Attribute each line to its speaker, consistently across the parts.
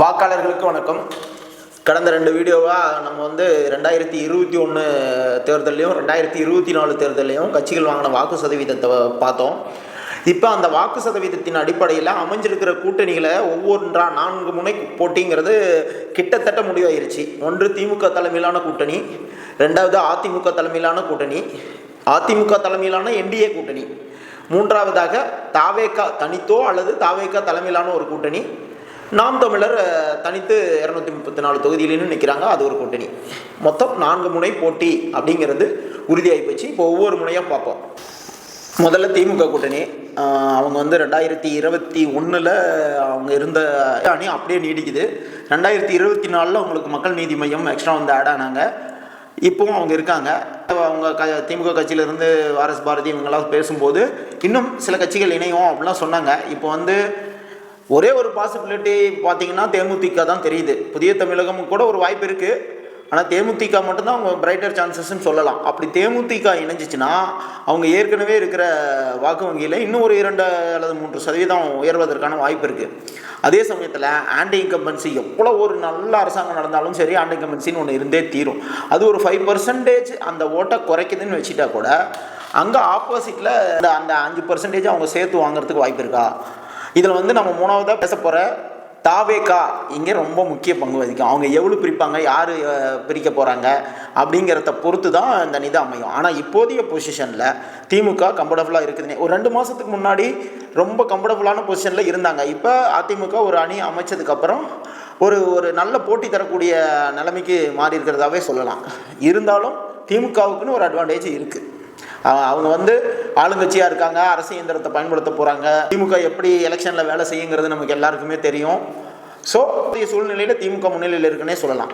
Speaker 1: வாக்காளர்களுக்கு வணக்கம். கடந்த ரெண்டு வீடியோவாக நம்ம வந்து ரெண்டாயிரத்தி இருபத்தி ஒன்று தேர்தல்லையும் ரெண்டாயிரத்தி இருபத்தி நாலு தேர்தல்லையும் கட்சிகள் வாங்கின வாக்கு சதவீதத்தை பார்த்தோம். இப்போ அந்த வாக்கு சதவீதத்தின் அடிப்படையில் அமைஞ்சிருக்கிற கூட்டணிகளை ஒவ்வொன்றா நான்கு முனை போட்டிங்கிறது கிட்டத்தட்ட முடிவாயிருச்சு. ஒன்று திமுக தலைமையிலான கூட்டணி ரெண்டாவது அதிமுக தலைமையிலான கூட்டணி அதிமுக தலைமையிலான என்டிஏ கூட்டணி மூன்றாவதாக தாவேக்கா தனித்தோ அல்லது தாவேக்கா தலைமையிலான ஒரு கூட்டணி நாம் தமிழர் தனித்து இரநூத்தி முப்பத்தி நாலு தொகுதியிலும் நிற்கிறாங்க அது ஒரு கூட்டணி. மொத்தம் நான்கு முனை போட்டி அப்படிங்கிறது உறுதியாகி போச்சு. இப்போ ஒவ்வொரு முனையாக பார்ப்போம். முதல்ல திமுக கூட்டணி. அவங்க வந்து ரெண்டாயிரத்தி இருபத்தி ஒன்றில் அவங்க இருந்த அணி அப்படியே நீடிக்குது. ரெண்டாயிரத்தி இருபத்தி நாலில் அவங்களுக்கு மக்கள் நீதி மையம் எக்ஸ்ட்ரா வந்து ஆட் ஆனாங்க. இப்போவும் அவங்க இருக்காங்க. அவங்க க திமுக கட்சியிலேருந்து ஆர்எஸ் பாரதி இவங்கெல்லாம் பேசும்போது இன்னும் சில கட்சிகள் இணையும் அப்படிலாம் சொன்னாங்க. இப்போ வந்து ஒரே ஒரு பாசிபிலிட்டி பார்த்தீங்கன்னா தேமுதிக தான் தெரியுது. புதிய தமிழகமும் கூட ஒரு வாய்ப்பு இருக்குது ஆனால் தேமுதிக மட்டும்தான் அவங்க பிரைட்டர் சான்சஸ்ன்னு சொல்லலாம். அப்படி தேமுதிக இணைஞ்சிச்சுன்னா அவங்க ஏற்கனவே இருக்கிற வாக்கு வங்கியில் இன்னும் ஒரு இரண்டு அல்லது மூன்று சதவீதம் உயர்வதற்கான வாய்ப்பு இருக்குது அதே சமயத்தில் ஆன்டி இன்கம்பன்சி எவ்வளோ ஒரு நல்ல அரசாங்கம் நடந்தாலும் சரி ஆன்டி இன்கம்பன்சின்னு ஒன்று இருந்தே தீரும். அது ஒரு ஃபைவ் பர்சன்டேஜ் அந்த ஓட்டை குறைக்குதுன்னு வச்சுட்டா கூட அங்கே ஆப்போசிட்டில் அந்த அந்த அஞ்சு பர்சன்டேஜ் அவங்க சேர்த்து வாங்குறதுக்கு வாய்ப்பு இருக்கா? இதில் வந்து நம்ம மூணாவதாக பேச போகிற தாவேக்கா இங்கே ரொம்ப முக்கிய பங்கு வகிக்கும். அவங்க எவ்வளோ பிரிப்பாங்க யார் பிரிக்க போகிறாங்க அப்படிங்கிறத பொறுத்து தான் இந்த நிதி அமையும். ஆனால் இப்போதைய பொசிஷனில் திமுக கம்ஃபர்டபுளாக இருக்குதுன்னு ஒரு ரெண்டு மாதத்துக்கு முன்னாடி ரொம்ப கம்ஃபர்டபுளான பொசிஷனில் இருந்தாங்க. இப்போ அதிமுக ஒரு அணி அமைச்சதுக்கப்புறம் ஒரு ஒரு நல்ல போட்டி தரக்கூடிய நிலைமைக்கு மாறி இருக்கிறதாவே சொல்லலாம். இருந்தாலும் திமுகவுக்குன்னு ஒரு அட்வான்டேஜ் இருக்குது அவங்க வந்து ஆளுங்கட்சியாக இருக்காங்க அரசு இயந்திரத்தை பயன்படுத்த போகிறாங்க திமுக எப்படி எலெக்ஷனில் வேலை செய்யுங்கிறது நமக்கு எல்லாருக்குமே தெரியும். ஸோ சூழ்நிலையில் திமுக முன்னிலையில் இருக்குன்னே சொல்லலாம்.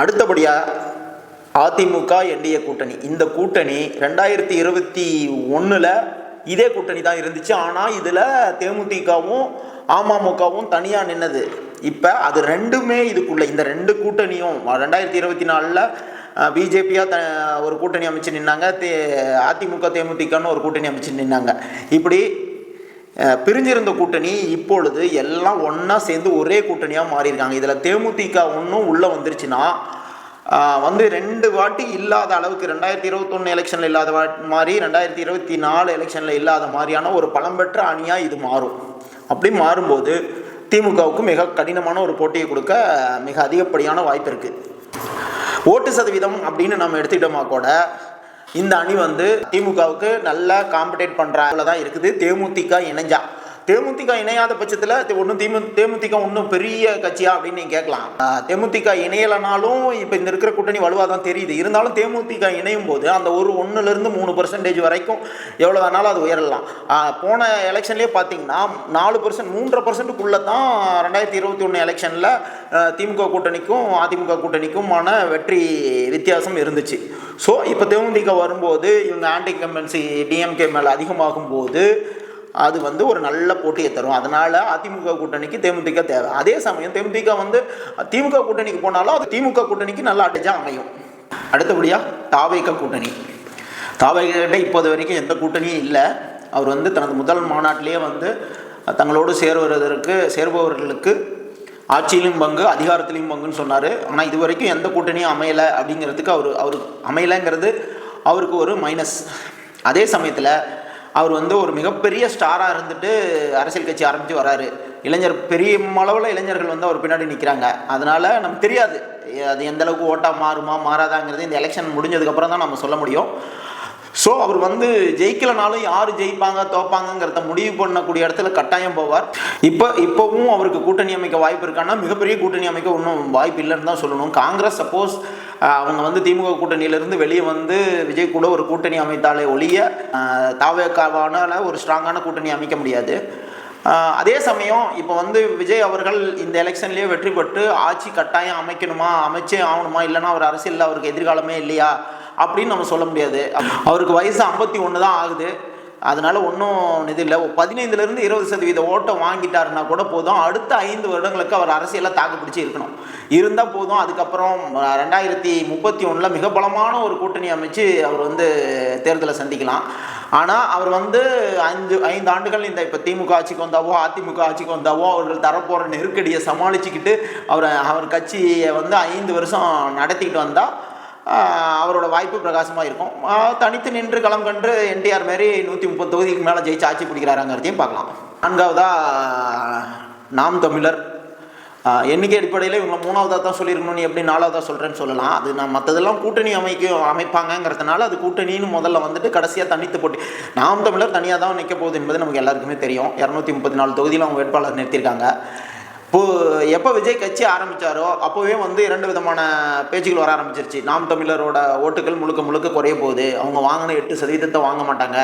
Speaker 1: அடுத்தபடியாக அதிமுக என்டிஏ கூட்டணி. இந்த கூட்டணி ரெண்டாயிரத்தி இருபத்தி ஒன்றில் இதே கூட்டணி தான் இருந்துச்சு. ஆனால் இதில் தேமுதிகவும் அமமுகவும் தனியாக நின்னது. இப்போ அது ரெண்டுமே இதுக்குள்ள இந்த ரெண்டு கூட்டணியும் ரெண்டாயிரத்தி இருபத்தி நாலில் பிஜேபியாக த ஒரு கூட்டணி அமைச்சு நின்னாங்க தே அதிமுக தேமுதிகன்னு ஒரு கூட்டணி அமைச்சு நின்னாங்க. இப்படி பிரிஞ்சிருந்த கூட்டணி இப்பொழுது எல்லாம் ஒன்றா சேர்ந்து ஒரே கூட்டணியாக மாறியிருக்காங்க. இதில் தேமுதிக ஒன்றும் உள்ளே வந்துருச்சுன்னா வந்து ரெண்டு வாட்டி இல்லாத அளவுக்கு ரெண்டாயிரத்தி இருபத்தொன்று எலெக்ஷனில் இல்லாத வா- மாதிரி ரெண்டாயிரத்தி இருபத்தி நாலு எலெக்ஷனில் இல்லாத மாதிரியான ஒரு பழம்பெற்ற அணியாக இது மாறும். அப்படி மாறும்போது திமுகவுக்கு மிக கடினமான ஒரு போட்டியை கொடுக்க மிக அதிகப்படியான வாய்ப்பு இருக்குது ஓட்டு சதவீதம் அப்படின்னு நம்ம எடுத்துக்கிட்டோமா கூட இந்த அணி வந்து திமுகவுக்கு நல்லா காம்படேட் பண்ணுற தான் இருக்குது. தேமுதிக இணைஞ்சா. தேமுதிக இணையாத பட்சத்தில் ஒன்றும் திமு தேமுதிக ஒன்றும் பெரிய கட்சியா அப்படின்னு நீங்கள் கேட்கலாம். தேமுதிக இணையலைனாலும் இப்போ இந்த இருக்கிற கூட்டணி வலுவாக தான் தெரியுது. இருந்தாலும் தேமுதிக இணையும் போது அந்த ஒரு ஒன்றுலேருந்து மூணு பர்சன்டேஜ் வரைக்கும் எவ்வளோ வேணாலும் அது உயரலாம். போன எலெக்ஷன்லேயே பார்த்தீங்கன்னா நாலு பர்சன்ட் மூன்றரை பர்சன்ட்டுக்குள்ளே தான் ரெண்டாயிரத்தி இருபத்தி ஒன்று எலெக்ஷனில் திமுக கூட்டணிக்கும் அதிமுக கூட்டணிக்குமான வெற்றி வித்தியாசம் இருந்துச்சு. ஸோ இப்போ தேமுதிக வரும்போது இவங்க ஆன்டி கம்பன்சி டிஎம்கே மேலே அதிகமாகும் போது அது வந்து ஒரு நல்ல போட்டியை தரும். அதனால் அதிமுக கூட்டணிக்கு தேமுதிக தேவை. அதே சமயம் தேமுதிக வந்து திமுக கூட்டணிக்கு போனாலும் அது திமுக கூட்டணிக்கு நல்ல அடிஜாக அமையும். அடுத்தபடியாக தாவேக கூட்டணி. தாவேகிட்ட இப்போது வரைக்கும் எந்த கூட்டணியும் இல்லை. அவர் வந்து தனது முதல் மாநாட்டிலேயே வந்து தங்களோடு சேருவதற்கு சேர்பவர்களுக்கு ஆட்சியிலும் பங்கு அதிகாரத்திலையும் பங்குன்னு சொன்னார். ஆனால் இது வரைக்கும் எந்த கூட்டணியும் அமையலை அப்படிங்கிறதுக்கு அவர் அவர் அமையலைங்கிறது அவருக்கு ஒரு மைனஸ் அதே சமயத்தில் அவர் வந்து ஒரு மிகப்பெரிய ஸ்டாராக இருந்துட்டு அரசியல் கட்சி ஆரம்பித்து வராரு. இளைஞர் பெரிய அளவில் இளைஞர்கள் வந்து அவர் பின்னாடி நிற்கிறாங்க அதனால் நமக்கு தெரியாது. அது எந்த அளவுக்கு ஓட்டாக மாறுமா மாறாதாங்கிறது இந்த எலெக்ஷன் முடிஞ்சதுக்கப்புறம் தான் நம்ம சொல்ல முடியும். ஸோ அவர் வந்து ஜெயிக்கலனாலும் யார் ஜெயிப்பாங்க தோப்பாங்கங்கிறத முடிவு பண்ணக்கூடிய இடத்துல கட்டாயம் போவார். இப்போ இப்போவும் அவருக்கு கூட்டணி அமைக்க வாய்ப்பு இருக்கான்னா மிகப்பெரிய கூட்டணி அமைக்க ஒன்றும் வாய்ப்பு இல்லைன்னு தான் சொல்லணும். காங்கிரஸ் சப்போஸ் அவங்க வந்து திமுக கூட்டணியிலிருந்து வெளியே வந்து விஜய் கூட ஒரு கூட்டணி அமைத்தாலே ஒழிய தாவேக்காவான ஒரு ஸ்ட்ராங்கான கூட்டணி அமைக்க முடியாது. அதே சமயம் இப்போ வந்து விஜய் அவர்கள் இந்த எலெக்ஷன்லேயே வெற்றி பெற்று ஆட்சி கட்டாயம் அமைக்கணுமா அமைச்சே ஆகணுமா இல்லைன்னா அவர் அரசியலில் அவருக்கு எதிர்காலமே இல்லையா அப்படின்னு நம்ம சொல்ல முடியாது. அவருக்கு வயசு ஐம்பத்தி ஒன்று தான் ஆகுது. அதனால ஒன்றும் இது இல்லை. பதினைந்துலேருந்து இருபது சதவீத ஓட்டை வாங்கிட்டாருன்னா கூட போதும். அடுத்த ஐந்து வருடங்களுக்கு அவர் அரசியலில் தாக்கு பிடிச்சி இருக்கணும். இருந்தால் போதும். அதுக்கப்புறம் ரெண்டாயிரத்தி முப்பத்தி ஒன்றில் மிக பலமான ஒரு கூட்டணி அமைச்சு அவர் வந்து தேர்தலை சந்திக்கலாம். ஆனால் அவர் வந்து அஞ்சு ஐந்து ஆண்டுகள் இந்த இப்போ திமுக ஆட்சிக்கு வந்தாவோ அதிமுக ஆட்சிக்கு வந்தாவோ அவர்கள் தரப்போகிற நெருக்கடியை சமாளிச்சுக்கிட்டு அவர் அவர் கட்சியை வந்து ஐந்து வருஷம் நடத்திக்கிட்டு வந்தால் அவரோட வாய்ப்பு பிரகாசமாக இருக்கும். தனித்து நின்று களம் கண்டு என்டிஆர் மாரி நூற்றி முப்பது தொகுதிக்கு மேலே ஜெயிச்சு ஆட்சி பிடிக்கிறாருங்கிறதையும் பார்க்கலாம். நான்காவதா நாம் தமிழர். எண்ணிக்கை அடிப்படையில் இவங்க மூணாவதாக தான் சொல்லியிருக்கணும். நீ எப்படி நாலாவதாக சொல்கிறேன்னு சொல்லலாம். அது நான் மற்றதெல்லாம் கூட்டணி அமைக்க அமைப்பாங்கங்கிறதுனால அது கூட்டணின்னு முதல்ல வந்துட்டு கடைசியாக தனித்து போட்டி. நாம் தமிழர் தனியாக தான் நிற்க போகுது என்பது நமக்கு எல்லாருக்குமே தெரியும். இரநூத்தி முப்பத்தி நாலு தொகுதியில் அவங்க வேட்பாளர் நிறுத்தியிருக்காங்க. எப்போ விஜய் கட்சி ஆரம்பித்தாரோ அப்போவே வந்து இரண்டு விதமான பேச்சுகள் வர ஆரம்பிச்சிருச்சு. நாம் தமிழரோட ஓட்டுகள் முழுக்க முழுக்க குறைய போகுது. அவங்க வாங்கின எட்டு சதவீதத்தை வாங்க மாட்டாங்க.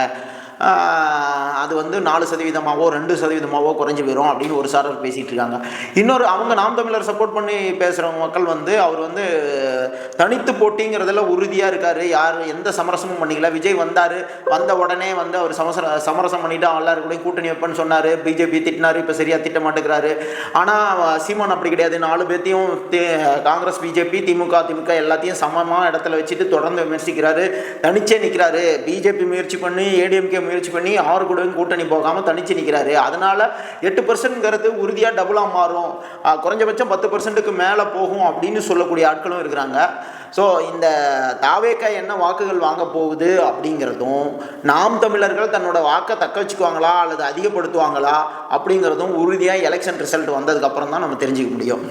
Speaker 1: அது வந்து நாலு சதவீதமாகவோ ரெண்டு சதவீதமாகவோ குறைஞ்சி போயிடும் அப்படின்னு ஒரு சாரர் பேசிகிட்டு இருக்காங்க. இன்னொரு அவங்க நாம் தமிழர் சப்போர்ட் பண்ணி பேசுகிற மக்கள் வந்து அவர் வந்து தனித்து போட்டிங்கிறதுல உறுதியாக இருக்கார். யார் எந்த சமரசமும் பண்ணிக்கல. விஜய் வந்தார் வந்த உடனே வந்து அவர் சமசர சமரசம் பண்ணிவிட்டு எல்லாரும் கூட கூட்டணி வைப்பேன்னு சொன்னார். பிஜேபி திட்டினார் இப்போ சரியாக திட்ட மாட்டேங்கிறாரு. ஆனால் சீமான் அப்படி கிடையாது. நாலு பேர்த்தையும் தே- காங்கிரஸ் பிஜேபி திமுக திமுக எல்லாத்தையும் சமமாக இடத்துல வச்சுட்டு தொடர்ந்து விமர்சிக்கிறாரு. தனிச்சே நிற்கிறாரு பிஜேபி முயற்சி பண்ணி ஏடிஎம்கே முயற்சி பண்ணி ஆறு கூடவும் கூட்டணி போகாமல் தனிச்சு நிற்கிறாரு அதனால் எட்டு பர்சன்ட்ங்கிறது உறுதியாக டபுளாக மாறும். குறைஞ்சபட்சம் பத்து பர்சன்ட்டுக்கு மேலே போகும் அப்படின்னு சொல்லக்கூடிய ஆட்களும் இருக்கிறாங்க. ஸோ இந்த தாவேக்கா என்ன வாக்குகள் வாங்க போகுது அப்படிங்கிறதும் நாம் தமிழர்கள் தன்னோட வாக்கை தக்க வச்சுக்குவாங்களா அல்லது அதிகப்படுத்துவாங்களா அப்படிங்கிறதும் உறுதியாக எலெக்ஷன் ரிசல்ட் வந்ததுக்கப்புறம் தான் நம்ம தெரிஞ்சுக்க முடியும்.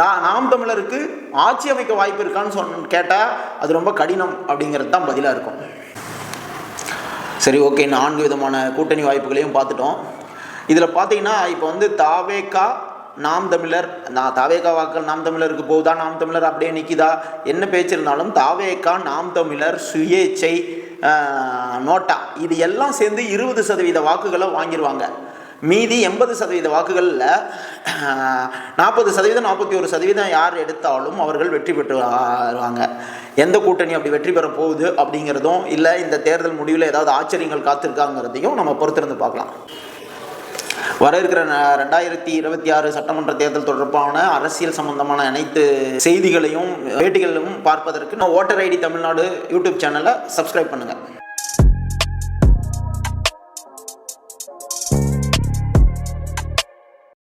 Speaker 1: நான் நாம் தமிழருக்கு ஆட்சி அமைக்க வாய்ப்பு இருக்கான்னு சொன்ன கேட்டால் அது ரொம்ப கடினம் அப்படிங்கிறது தான் பதிலாக இருக்கும். சரி ஓகே நான்கு விதமான கூட்டணி வாய்ப்புகளையும் பார்த்துட்டோம். இதில் பார்த்தீங்கன்னா இப்போ வந்து தாவேக்கா நாம் தமிழர் நான் தாவேக்கா வாக்கள் நாம் தமிழருக்கு போகுதா நாம் தமிழர் அப்படியே நிற்கிதா என்ன பேச்சு இருந்தாலும் தாவேக்கா நாம் தமிழர் சுயேச்சை நோட்டா இது எல்லாம் சேர்ந்து இருபது சதவீத வாக்குகளை வாங்கிடுவாங்க மீதி எண்பது சதவீத வாக்குகளில் நாற்பது சதவீதம் நாற்பத்தி ஒரு சதவீதம் யார் எடுத்தாலும் அவர்கள் வெற்றி பெற்று வருவாங்க. எந்த கூட்டணி அப்படி வெற்றி பெற போகுது அப்படிங்கிறதும் இல்லை இந்த தேர்தல் முடிவில் ஏதாவது ஆச்சரியங்கள் காத்திருக்காங்கிறதையும் நம்ம பொறுத்திருந்து பார்க்கலாம். வர இருக்கிற ரெண்டாயிரத்தி இருபத்தி ஆறு சட்டமன்ற தேர்தல் தொடர்பான அரசியல் சம்பந்தமான அனைத்து செய்திகளையும் பேட்டிகளையும் பார்ப்பதற்கு நான் ஓட்டர் ஐடி தமிழ்நாடு யூடியூப் சேனலை சப்ஸ்கிரைப் பண்ணுங்கள்